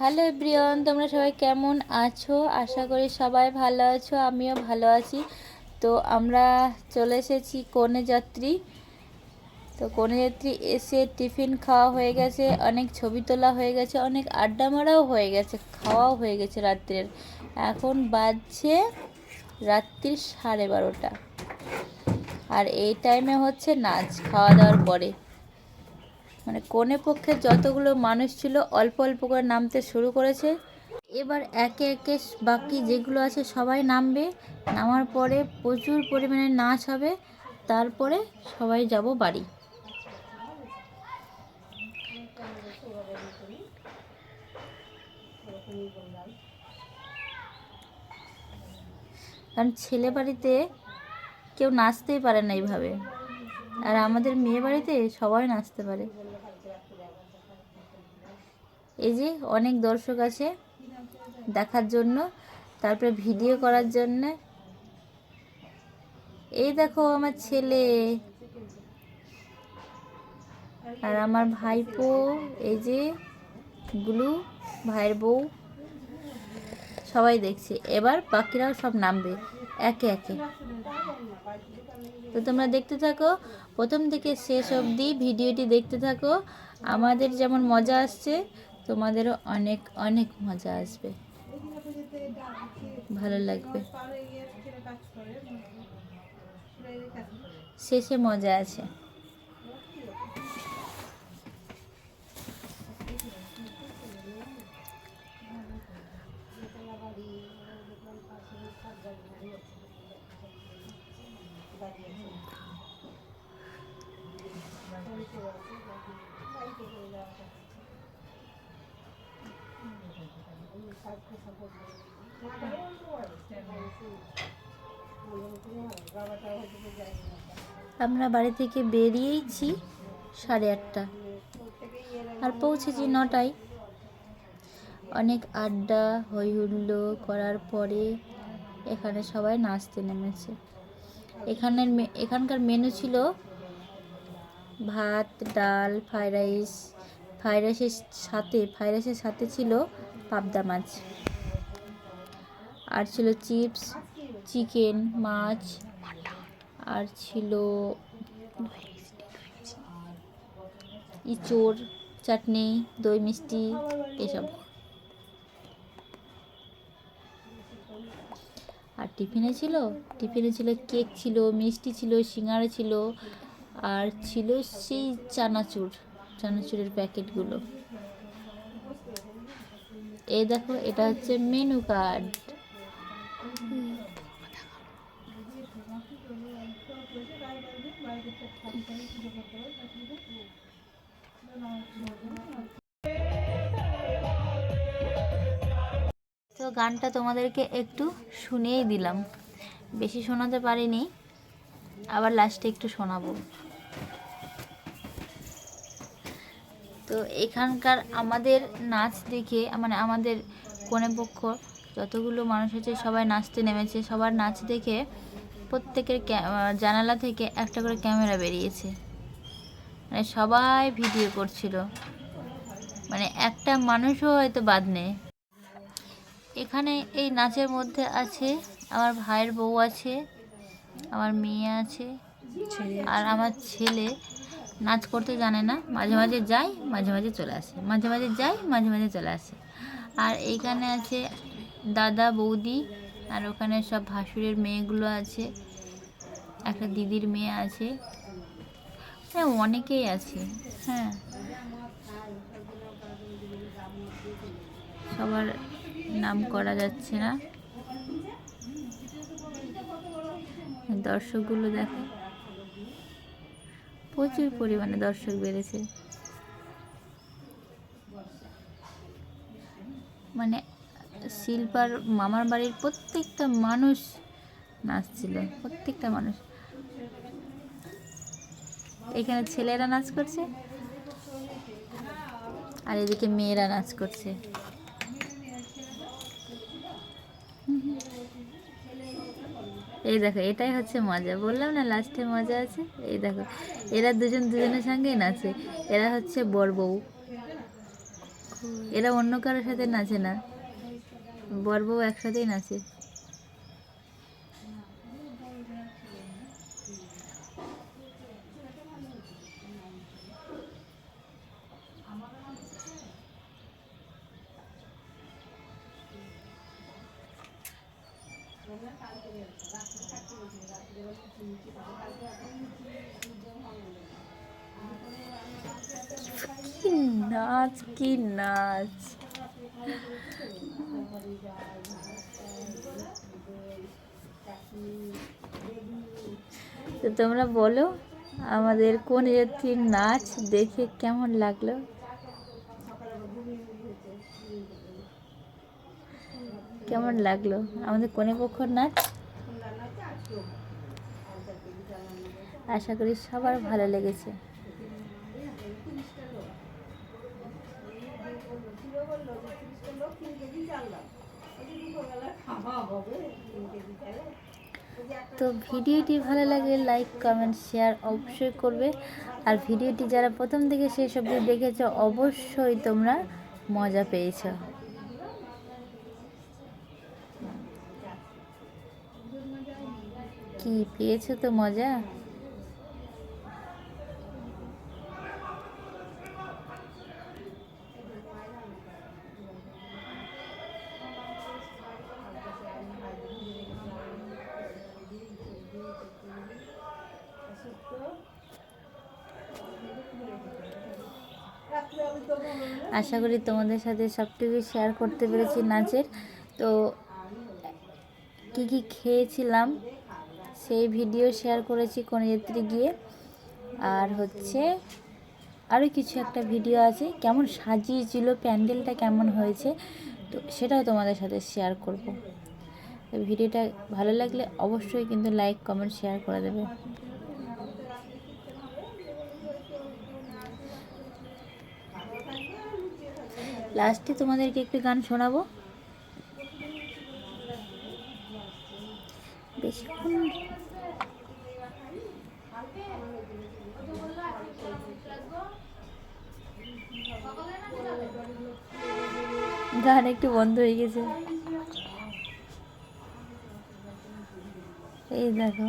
Hello everyone, তোমরা সবাই কেমন আছো? আশা করি সবাই ভালো আছো, আমিও ভালো আছি। তো আমরা চলে এসেছি কনে যাত্রী। তো কনে যাত্রী এসে টিফিন খাওয়া হয়ে গেছে, অনেক ছবি তোলা হয়ে গেছে, অনেক আড্ডা মারাও হয়ে গেছে, খাওয়াও হয়ে গেছে রাত্রের। এখন বাজছে রাত্রির সাড়ে বারোটা। আর এই টাইমে হচ্ছে নাচ, খাওয়া দাওয়ার পরে। মানে কোণে পক্ষে যতগুলো মানুষ ছিল অল্প অল্প করে নামতে শুরু করেছে। এবার একে একে বাকি যেগুলো আছে সবাই নামবে। নামার পরে প্রচুর পরিমাণে নাচ হবে। তারপরে সবাই যাব বাড়ি। কারণ ছেলে বাড়িতে কেউ নাচতেই পারে না এইভাবে। আর আমাদের মেয়ে বাড়িতে সবাই নাচতে পারে। এই যে অনেক দর্শক আছে দেখার জন্য, তারপরে ভিডিও করার জন্য। এই দেখো আমার ছেলে। আর আমার ভাইপো, এই যে গুলু, ভাইয়ের বউ। সবাই দেখছে। এবার বাকিরাও সব নামবে, একে একে। তো তোমরা দেখতে থাকো, প্রথম থেকে শেষ অবধি ভিডিওটি দেখতে থাকো। আমাদের যেমন মজা আসছে তোমাদেরও অনেক অনেক মজা আসবে। ভালো লাগবে। শেষে মজা আছে। আমরা বাড়ি থেকে বেরিয়েছি সাড়ে আটটা আর পৌঁছেছি নটায়। অনেক আড্ডা হই হুল্লো করার পরে এখানে সবাই নাচতে নেমেছে। এখানের এখানকার মেনু ছিল ভাত, ডাল ফ্রাইড রাইস ফ্রাইড রাইসের সাথে ফ্রাইড রাইসের সাথে ছিল পাবদা মাছ। আর ছিল চিপস, চিকেন, মাছ। আর ছিল ইঁচড়, চাটনি, দই মিষ্টি, এসব। আর টিফিনে ছিল? টিফিনে ছিল কেক ছিল, মিষ্টি ছিল, সিঙ্গারা ছিল। আর ছিল সেই চানাচুর, চানাচুরের প্যাকেটগুলো। এই দেখো, এটা হচ্ছে মেনু কার্ড তো গানটা তোমাদেরকে একটু শুনিয়েই দিলাম। বেশি শোনাতে পারিনি, আবার লাস্টে একটু শোনাবো। তো এখানকার আমাদের নাচ দেখে মানে আমাদের কোনে পক্ষ যতগুলো মানুষ আছে সবাই নাচতে নেমেছে। সবার নাচ দেখে প্রত্যেকের জানালা থেকে একটা করে ক্যামেরা বেরিয়েছে। মানে সবাই ভিডিও করছিল। মানে একটা মানুষও হয়তো বাদ নেই। এখানে এই নাচের মধ্যে আছে আমার ভাইয়ের বউ আছে আমার মেয়ে আছে আর আমার ছেলে নাচ করতে জানে না, মাঝে মাঝে যায়, মাঝে মাঝে চলে আসে। মাঝে মাঝে যায়, মাঝে মাঝে চলে আসে। আর এইখানে আছে দাদা, বৌদি, আর ওখানে সব ভাসুরের মেয়েগুলো আছে। একটা দিদির মেয়ে আছে। হ্যাঁ অনেকেই আছে। হ্যাঁ। সবার নাম করা যাচ্ছে না। দর্শকগুলো দেখো। প্রচুর পরিমাণে দর্শক বেড়েছে। মানে শিল্পার মামার বাড়ির প্রত্যেকটা মানুষ নাচছিল, প্রত্যেকটা মানুষ। এখানে ছেলেরা নাচ করছে আর এদিকে মেয়েরা নাচ করছে। এই দেখো, এটাই হচ্ছে মজা। বললাম না লাস্টে মজা আছে? এই দেখো, এরা দুজন দুজনের সঙ্গেই নাচে। এরা হচ্ছে বর বউ। এরা অন্য কারোর সাথে নাচে না। বর বউ একসাথেই নাচে। নাচ, কি নাচ? তো তোমরা বলো, আমাদের কোন জাতির নাচ দেখে কেমন লাগল? কেমন লাগল? আমাদের কোনে পক্ষর নাচ? আশা করি সবার ভালো লেগেছে। তো ভিডিওটি ভালো লাগলে লাইক কমেন্ট শেয়ার অবশ্যই করবে। আর ভিডিওটি যারা প্রথম থেকে সেই অবধি দেখেছ, অবশ্যই তোমরা মজা পেয়েছ। কি, পেয়েছ তো মজা? আশা করি তোমাদের সাথে সবটুকু শেয়ার করতে পেরেছি নাচের। তো, কি কি খেয়েছিলাম? সেই ভিডিও শেয়ার করেছি কনেযাত্রী গিয়ে। আর হচ্ছে আরও কিছু একটা ভিডিও আছে, কেমন সাজিয়েছিল, প্যান্ডেলটা কেমন হয়েছে, তো সেটাও তোমাদের সাথে শেয়ার করব। ভিডিওটা ভালো লাগলে অবশ্যই কিন্তু লাইক, কমেন্ট, শেয়ার করে দেবে। লাস্টে তোমাদেরকে একটি গান শোনাবো। বেশিক্ষণ গান একটু বন্ধ হয়ে গেছে। এই দেখো।